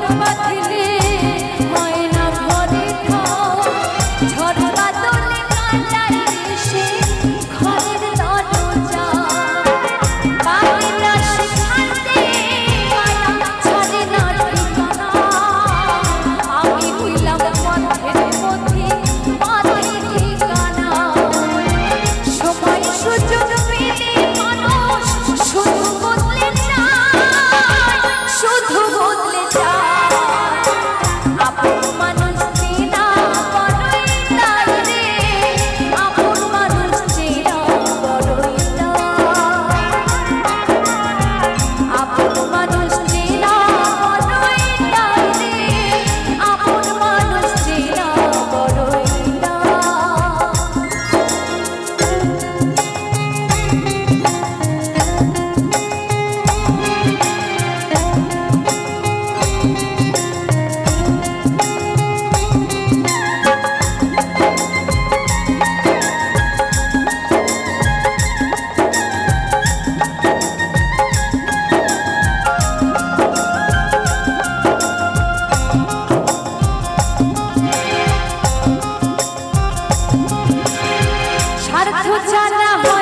মন বাঁধিলে আচ্ছা, ছাড়া